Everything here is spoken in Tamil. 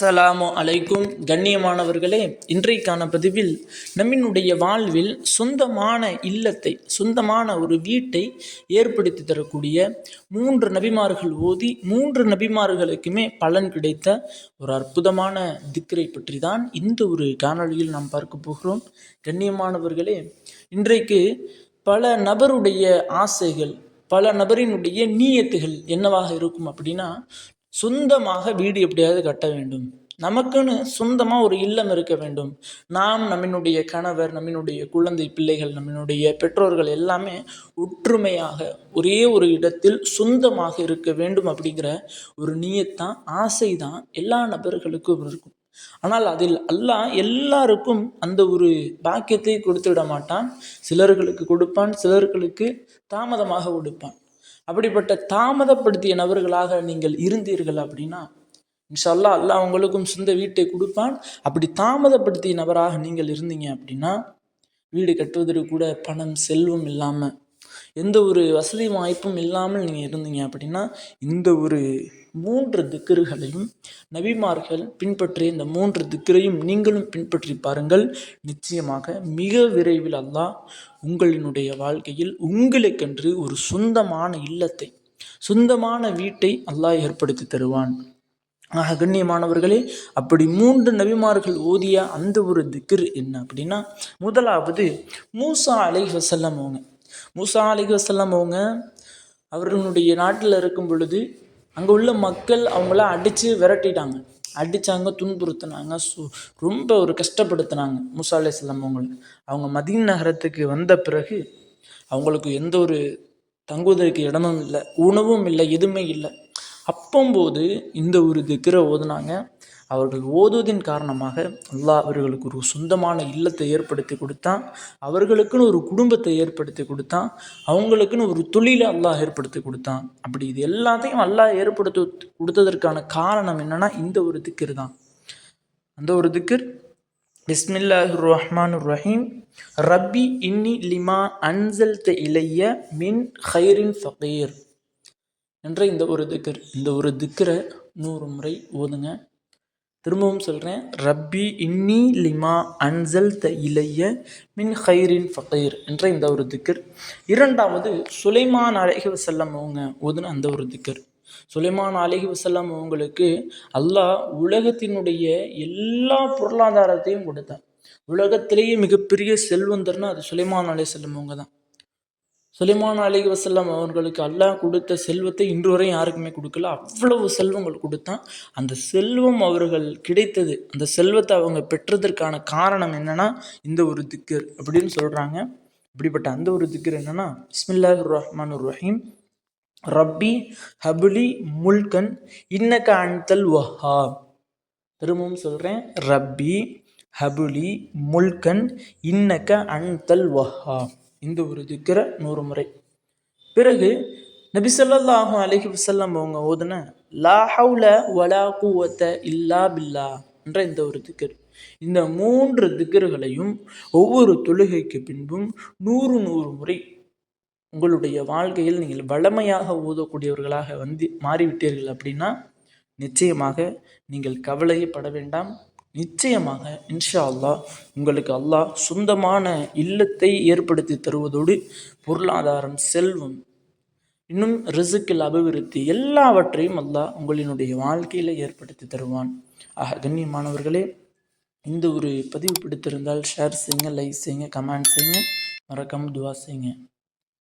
அஸ்ஸலாமு அலைக்கும். கண்ணியமானவர்களே இன்றைக்கான பதிவில் நம்மினுடைய வாழ்வில் சொந்தமான இல்லத்தை சொந்தமான ஒரு வீட்டை ஏற்படுத்தி தரக்கூடிய மூன்று நபிமார்கள் ஓதி மூன்று நபிமார்களுக்குமே பலன் கிடைத்த ஒரு அற்புதமான திக்கரை பற்றி தான் இந்த ஒரு காணொளியில் நாம் பார்க்க போகிறோம். கண்ணியமானவர்களே இன்றைக்கு பல நபருடைய ஆசைகள் பல நபரினுடைய நீயத்துகள் என்னவாக இருக்கும் அப்படின்னா சொந்தமாக வீடு எப்படியாவது கட்ட வேண்டும். நமக்குன்னு சொந்தமாக ஒரு இல்லம் இருக்க வேண்டும். நாம் நம்மினுடைய கணவர் நம்மினுடைய குழந்தை பிள்ளைகள் நம்மினுடைய பெற்றோர்கள் எல்லாமே ஒற்றுமையாக ஒரே ஒரு இடத்தில் சொந்தமாக இருக்க வேண்டும் அப்படிங்கிற ஒரு நீயத்தான் ஆசை தான் எல்லா நபர்களுக்கும் இருக்கும். ஆனால் அதில் அல்லாஹ் எல்லாருக்கும் அந்த ஒரு பாக்கியத்தை கொடுத்து விட மாட்டான். சிலர்களுக்கு கொடுப்பான் சிலர்களுக்கு தாமதமாக கொடுப்பான். அப்படிப்பட்ட தாமதப்படுத்திய நபர்களாக நீங்கள் இருந்தீர்கள் அப்படின்னா இன்ஷல்லா அல்லாஹ் உங்களுக்கும் சொந்த வீட்டை கொடுப்பான். அப்படி தாமதப்படுத்திய நபராக நீங்கள் இருந்தீங்க அப்படின்னா வீடு கட்டுவதற்கு கூட பணம் செல்வம் இல்லாமல் எந்த ஒரு வசதி வாய்ப்பும் இல்லாமல் நீங்கள் இருந்தீங்க அப்படின்னா இந்த ஒரு மூன்று திக்கர்களையும் நபிமார்கள் பின்பற்றிய இந்த மூன்று திக்கரையும் நீங்களும் பின்பற்றி பாருங்கள். நிச்சயமாக மிக விரைவில் அல்லாஹ் உங்களினுடைய வாழ்க்கையில் உங்களுக்கென்று ஒரு சொந்தமான இல்லத்தை சொந்தமான வீட்டை அல்லாஹ் ஏற்படுத்தி தருவான். ஆக கண்ணியமானவர்களே அப்படி மூன்று நபிமார்கள் ஓதிய அந்த ஒரு திக்ர் என்ன அப்படின்னா முதலாவது மூசா அலை வசல்லம் அவங்க. மூசா அலி வசல்லாம் அவங்க அவர்களுடைய நாட்டில் இருக்கும் பொழுது அங்கே உள்ள மக்கள் அவங்கள அடித்து விரட்டிட்டாங்க. அடித்தாங்க துன்புறுத்தினாங்க. சு ரொம்ப ஒரு கஷ்டப்படுத்தினாங்க மூசா அலி செல்லம் அவங்கள. அவங்க மதீன் நகரத்துக்கு வந்த பிறகு அவங்களுக்கு எந்த ஒரு தங்குவதற்கு இடமும் இல்லை உணவும் இல்லை எதுவுமே இல்லை. அப்பம்போது இந்த ஒரு திக்கரை ஓதுனாங்க. அவர்கள் ஓதுவதின் காரணமாக அல்லாஹ் அவர்களுக்கு ஒரு சொந்தமான இல்லத்தை ஏற்படுத்தி கொடுத்தான். அவர்களுக்குன்னு ஒரு குடும்பத்தை ஏற்படுத்தி கொடுத்தான். அவங்களுக்குன்னு ஒரு தொழிலை அல்லாஹ் ஏற்படுத்தி கொடுத்தான். அப்படி இது எல்லாத்தையும் அல்லாஹ் ஏற்படுத்தி கொடுத்ததற்கான காரணம் என்னன்னா இந்த ஒரு திக்கர் தான். அந்த ஒரு திக்கர் பிஸ்மில்லாஹ் ரஹ்மான் ரஹீம் ரப்பி இன்னி லிமா அன்சல் த இலைய மின் ஹைரின் ஃபகீர். என்ற இந்த ஒரு திக்கர் இந்த ஒரு திக்கரை நூறு முறை ஓதுங்க. திரும்பவும் சொல்கிறேன் ரப்பி இன்னி லிமா அன்சல் த இலைய மின் ஹைரின் ஃபகீர் என்ற இந்த ஒரு திக்கர். இரண்டாவது சுலைமான் அழகி வசல்லம் அவங்க ஓதுன அந்த ஒரு திக்கர். சுலைமான் அழகி வசல்லம் அவங்களுக்கு அல்லாஹ் உலகத்தினுடைய எல்லா பொருளாதாரத்தையும் கொடுத்தான். உலகத்திலேயே மிகப்பெரிய செல்வந்தர்னா அது சுலைமான் அலை செல்லம் அவங்க தான். சுலைமான் அலி வசல்லாம் அவர்களுக்கு அல்லாஹ் கொடுத்த செல்வத்தை இன்று வரை யாருக்குமே கொடுக்கல. அவ்வளவு செல்வங்கள் கொடுத்தான். அந்த செல்வம் அவர்கள் கிடைத்தது. அந்த செல்வத்தை அவங்க பெற்றதற்கான காரணம் என்னன்னா இந்த ஒரு திக்கர் அப்படின்னு சொல்கிறாங்க இப்படிப்பட்ட அந்த ஒரு திக்கர் என்னன்னா இஸ்மில்லாஹ் ரஹ்மான் ரஹீம். ரப்பி ஹபுலி முல்கன் இன்னக்க அன்தல் வஹா திரும்பவும் சொல்கிறேன் ரப்பி ஹபுலி முல்கன் இன்னக்க அன்தல் வஹா இந்த ஒரு திக்கரை நூறு முறை. பிறகு நபிசல்லாஹு அலஹி வசல்லம் அவங்க ஓதுன லா ஹவுல வலா கூவத்த இல்லா பில்லா என்ற இந்த ஒரு திக்கர். இந்த மூன்று திக்கர்களையும் ஒவ்வொரு தொழுகைக்கு பின்பும் நூறு நூறு முறை உங்களுடைய வாழ்க்கையில் நீங்கள் வளமையாக ஓதக்கூடியவர்களாக வந்து மாறிவிட்டீர்கள் அப்படின்னா நிச்சயமாக நீங்கள் கவலையே பட வேண்டாம். நிச்சயமாக இன்ஷா அல்லாஹ் உங்களுக்கு அல்லாஹ் சொந்தமான இல்லத்தை ஏற்படுத்தி தருவதோடு பொருளாதாரம் செல்வம் இன்னும் ரிசுக்கில் அபிவிருத்தி எல்லாவற்றையும் அல்லாஹ் உங்களினுடைய வாழ்க்கையில் ஏற்படுத்தி தருவான். ஆக கண்ணியமானவர்களே இந்த ஒரு பதிவு பிடித்திருந்தால் ஷேர் செய்யுங்க லைக் செய்யுங்க கமெண்ட் செய்யுங்க. மறக்காமல் துவா செய்யுங்க.